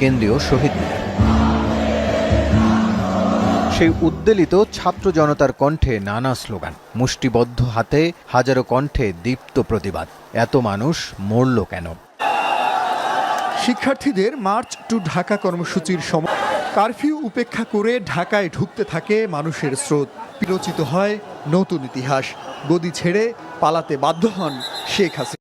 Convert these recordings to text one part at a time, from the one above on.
কেন্দ্রীয় শহীদ মিনার। সেই উদ্বেলিত ছাত্র জনতার কণ্ঠে নানা স্লোগান। মুষ্টিবদ্ধ হাতে হাজারো কণ্ঠে দীপ্ত প্রতিবাদ। এত মানুষ মরল কেন? শিক্ষার্থীদের মার্চ টু ঢাকা কর্মসূচির সময় কারফিউ উপেক্ষা করে ঢাকায় ঢুকতে থাকে মানুষের স্রোত। বিরচিত হয় নতুন ইতিহাস। গদি ছেড়ে পালাতে বাধ্য হন শেখ হাসিনা।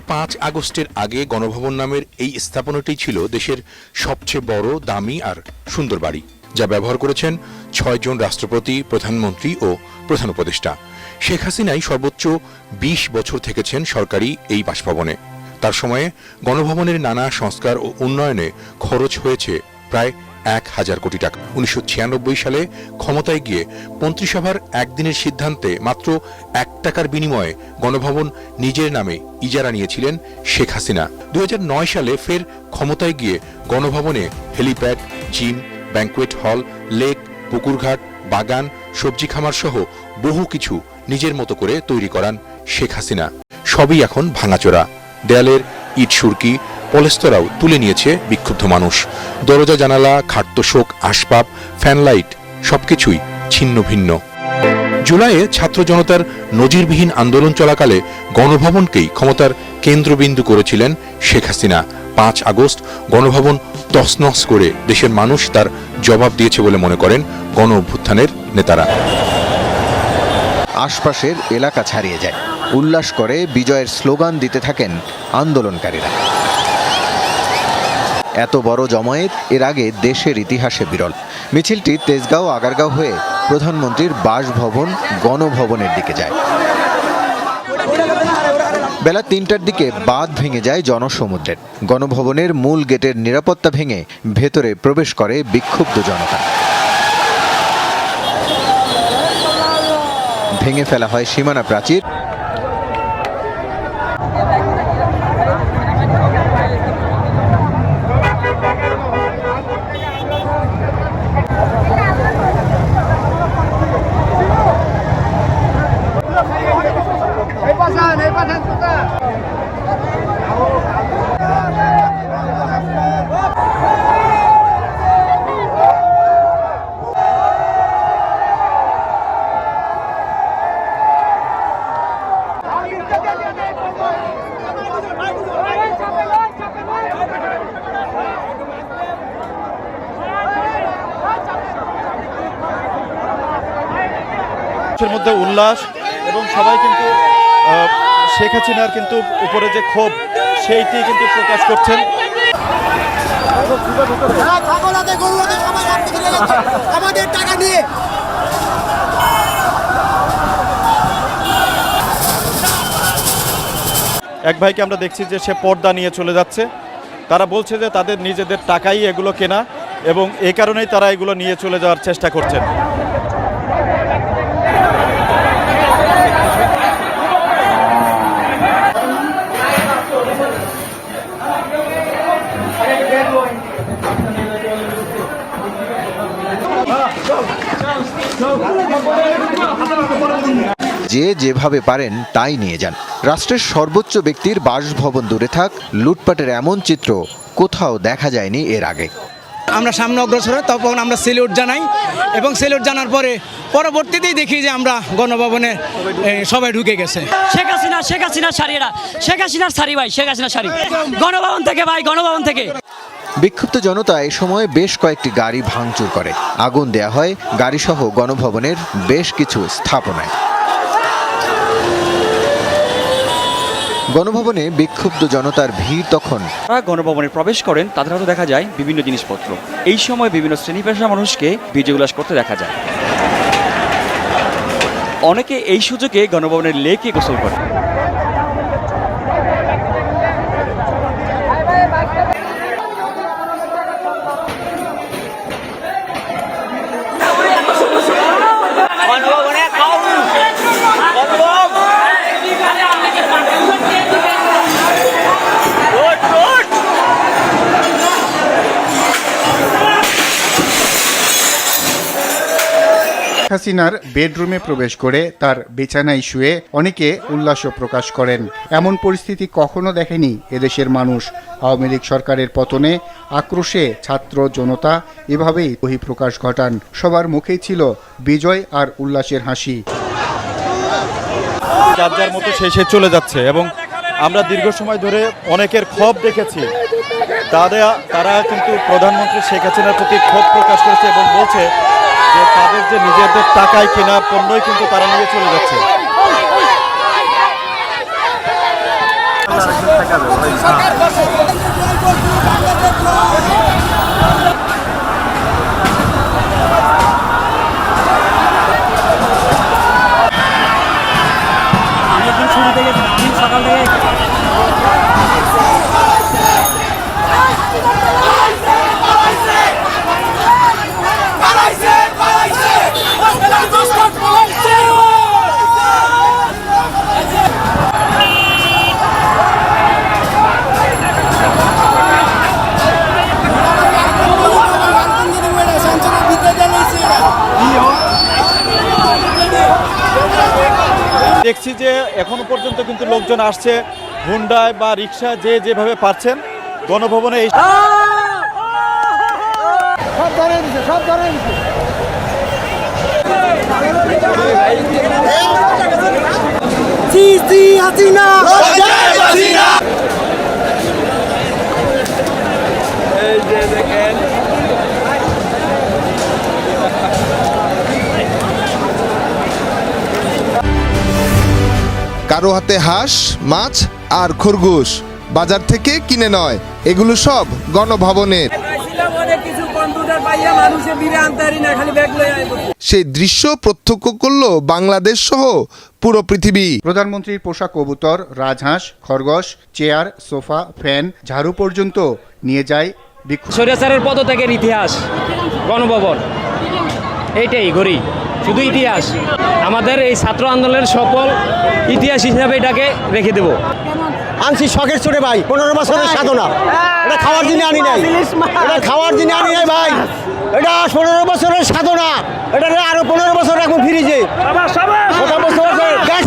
পাঁচ আগস্টের আগে গণভবন নামের এই স্থাপনাটি ছিল দেশের সবচেয়ে বড়, দামি আর সুন্দর বাড়ি, যা ব্যবহার করেছেন ছয়জন রাষ্ট্রপতি, প্রধানমন্ত্রী ও প্রধান উপদেষ্টা। শেখ হাসিনাই সর্বোচ্চ ২০ বছর থেকেছেন সরকারি এই বাসভবনে। তার সময়ে গণভবনের নানা সংস্কার ও উন্নয়নে খরচ হয়েছে প্রায় এক হাজার কোটি টাকা। উনিশশো সালে ক্ষমতায় গিয়ে মন্ত্রিসভার একদিনের সিদ্ধান্তে মাত্র এক টাকার বিনিময়ে গণভবন নিজের নামে ইজারা নিয়েছিলেন শেখ হাসিনা। দু সালে ফের ক্ষমতায় গিয়ে গণভবনে helipad, gym, banquet hall, lake, পুকুরঘাট, বাগান, সবজি খামার সহ বহু কিছু নিজের মতো করে তৈরি করান শেখ হাসিনা। সবই এখন ভাঙাচোরা। দেয়ালের ইট সুরকি পলেস্তরাও তুলে নিয়েছে বিক্ষুব্ধ মানুষ। দরজা, জানালা খাট্যশোক আসবাব, ফ্যানলাইট, সবকিছুই ছিন্ন ভিন্ন জুলাইয়ে ছাত্র জনতার নজিরবিহীন আন্দোলন চলাকালে গণভবনকেই ক্ষমতার কেন্দ্রবিন্দু করেছিলেন শেখ হাসিনা। পাঁচ আগস্ট গণভবন তছনছ করে দেশের মানুষ তার জবাব দিয়েছে বলে মনে করেন গণ অভ্যুত্থানের নেতারা। আশপাশের এলাকা ছাড়িয়ে যায়। উল্লাস করে বিজয়ের স্লোগান দিতে থাকেন আন্দোলনকারীরা। এত বড় জমায়েত এর আগে দেশের ইতিহাসে বিরল। মিছিলটি তেজগাঁও আগারগাঁও হয়ে প্রধানমন্ত্রীর বাসভবন, গণভবনের দিকে যায়। বেলা তিনটার দিকে বাঁধ ভেঙে যায় জনসমুদ্রের। গণভবনের মূল গেটের নিরাপত্তা ভেঙে ভেতরে প্রবেশ করে বিক্ষুব্ধ জনতা। ভেঙে ফেলা হয় সীমানা প্রাচীর মানুষের মধ্যে উল্লাস এবং সবাই কিন্তু শেখ হাসিনার কিন্তু উপরে যে ক্ষোভ, সেইটি কিন্তু প্রকাশ করছেন। আমাদের টাকা নিয়ে এক ভাইকে আমরা দেখছি যে সে পর্দা নিয়ে চলে যাচ্ছে। তারা বলছে যে তাদের নিজেদের টাকাই এগুলো কেনা এবং এই কারণেই তারা এগুলো নিয়ে চলে যাওয়ার চেষ্টা করছেন। যে যেভাবে পারেন তাই নিয়ে যান। রাষ্ট্রের সর্বোচ্চ ব্যক্তির বাসভবন দূরে থাক লুটপাটের এমন চিত্র কোথাও দেখা যায়নি এর আগে। আমরা সামনে অগ্রসর তখন আমরা সেলিউট জানাই এবং সেলিউট জানার পরে পরবর্তীতেই দেখি যে আমরা গণভবনে সবাই ঢুকে গেছে। শেখ হাসিনা শেখ হাসিনার শাড়িরা শেখ হাসিনার শাড়ি ভাই শেখ হাসিনার শাড়ি। গণভবন থেকে ভাই গণভবন থেকে। বিক্ষুব্ধ জনতা এ সময় বেশ কয়েকটি গাড়ি ভাঙচুর করে। আগুন দেয়া হয় গাড়িসহ গণভবনের বেশ কিছু স্থাপনায়। গণভবনে বিক্ষুব্ধ জনতার ভিড় তখন। তারা গণভবনে প্রবেশ করেন, তাদের হাতে দেখা যায় বিভিন্ন জিনিসপত্র। এই সময় বিভিন্ন শ্রেণি পেশার মানুষকে বিজয় উল্লাস করতে দেখা যায়। অনেকে এই সুযোগে গণভবনের লেকে গোসল করে হাসিনার বেডরুমে প্রবেশ করে তার বিছানায় শুয়ে অনেকে উল্লাস প্রকাশ করেন। এমন পরিস্থিতি কখনো দেখেনি এদেশের মানুষ। আওয়ামী লীগ সরকারের পতনে আক্রোশে ছাত্র জনতা এভাবেই বহিঃপ্রকাশ ঘটান। সবার মুখেই ছিল বিজয় আর উল্লাসের হাসি। যার যার মতো সে চলে যাচ্ছে এবং আমরা দীর্ঘ সময় ধরে অনেকের ক্ষোভ দেখেছি। তারা তারা কিন্তু প্রধানমন্ত্রী শেখ হাসিনার প্রতি ক্ষোভ প্রকাশ করেছে এবং বলছে যে তাদের যে নিজেদের টাকায় কেনা পণ্যই কিন্তু তারা নিয়ে চলে যাচ্ছে। দেখছি যে এখনও পর্যন্ত কিন্তু লোকজন আসছে হুন্ডায় বা রিক্সা যে যেভাবে পারছেন গণভবনে এই কারও হাতে হাঁস মাছ আর খরগোশ বাজার থেকে কিনে নয়। এগুলো সব গণভবনের। সেই দৃশ্য প্রত্যক্ষ করল বাংলাদেশ সহ পুরো পৃথিবী। প্রধানমন্ত্রীর পোশাক কবুতর রাজহাঁস খরগোশ চেয়ার সোফা ফ্যান ঝাড়ু পর্যন্ত নিয়ে যায় বিক্ষোভ। স্বৈরাচারের পদত্যাগের ইতিহাস গণভবন। এইটাই গড়ি শুধু ইতিহাস। আমাদের এই ছাত্র আন্দোলনের সকল ইতিহাস হিসাবে এটাকে রেখে দেব। আনছি শখের ছোটে ভাই পনেরো বছরের সাধনা। এটা খাওয়ার জন্য আনি নাই। এটা খাওয়ার জন্য আনি নাই ভাই। এটা পনেরো বছরের সাধনা। এটা আরও পনেরো বছর এখন ফিরিছে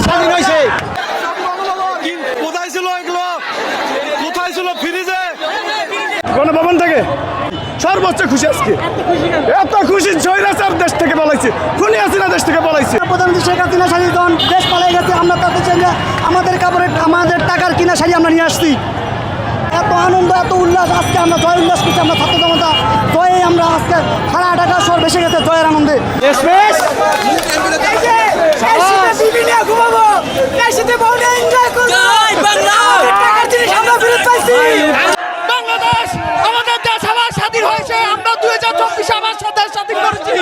স্বাধীন হয়েছে। কোথায় ছিল এগুলো কোথায় ছিল ফ্রিজে? গণভবন থেকে। সর্বোচ্চ খুশি আজকে। এত খুশি দেশ খুনি হাসিনা দেশ থেকে বলাইছে প্রধানমন্ত্রী শেখ হাসিনা শাড়ি যখন দেশ পালাই গেছে আমরা তাতে চাই যে আমাদের কাপড়ের আমাদের টাকার কিনা শাড়ি আমরা নিয়ে আসছি। এত আনন্দ এত উল্লাস আজকে আমরা জয় উল্লাস করছি আমরা ছাত্র জনতা। জয়ে আমরা আজকে সারা টাকা সর বেসে গেছে জয়ের আনন্দে। বাংলাদেশ আমাদের দেশ আবার স্বাধীন হয়েছে আমরা দুই হাজার চব্বিশে আবার দেশ স্বাধীন করেছি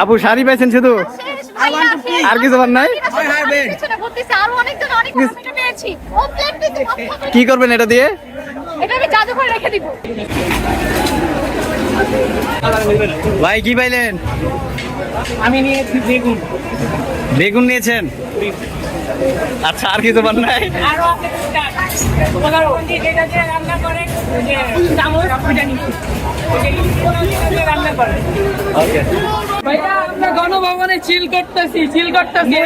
আপু, শাড়ি পাইছেন শুধু? আর কিছু বার নাই? কি করবেন এটা দিয়ে? ভাই, কি পাইলেন? আমি নিয়েছি বেগুন। বেগুন নিয়েছেন? আচ্ছা আর কিছু নাই। তোমার ভাইয়া আমরা গণভবনে চিল করতেছি চিল করতেছি।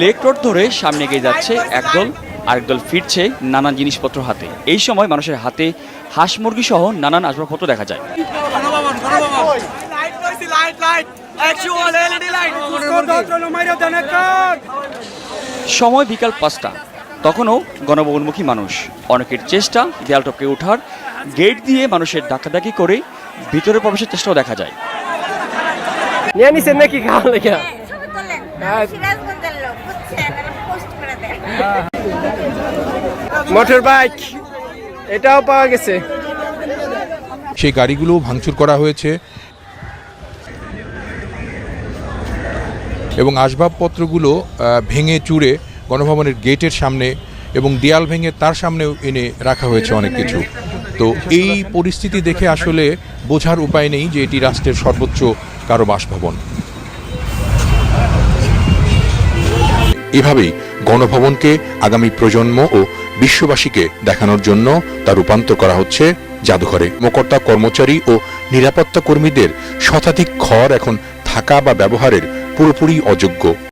লেক রোড ধরে সামনে এগিয়ে যাচ্ছে একদল আরেকদল ফিরছে নানান জিনিসপত্র হাতে। এই সময় মানুষের হাতে হাঁস মুরগি সহ নানান আসবাবপত্র দেখা যায়। সময় বিকাল পাঁচটা। তখনও গণভবনমুখী মানুষ। অনেকের চেষ্টা দেয়াল টপকে ওঠার গেট দিয়ে মানুষের ডাকাডাকি করে ভিতরে প্রবেশের চেষ্টাও দেখা যায়। নিয়ে নিছেন নাকি খাওয়া লেগে? মোটর বাইক, এটাও পাওয়া গেছে। সেই গাড়িগুলো ভাঙচুর করা হয়েছে। এবং আসবাবপত্রগুলো ভেঙে চুরে গণভবনের গেটের সামনে এবং দেয়াল ভেঙে তার সামনেও এনে রাখা হয়েছে অনেক কিছু। তো এই পরিস্থিতি দেখে আসলে বোঝার উপায় নেই যে এটি রাষ্ট্রের সর্বোচ্চ কারও বাসভবন। এভাবেই গণভবনকে আগামী প্রজন্ম ও বিশ্ববাসীকে দেখানোর জন্য তা রূপান্তর করা হচ্ছে জাদুঘরে। মোকর্তা কর্মচারী ও নিরাপত্তা কর্মীদের শতাধিক ঘর এখন থাকা বা ব্যবহারের পুরোপুরি অযোগ্য।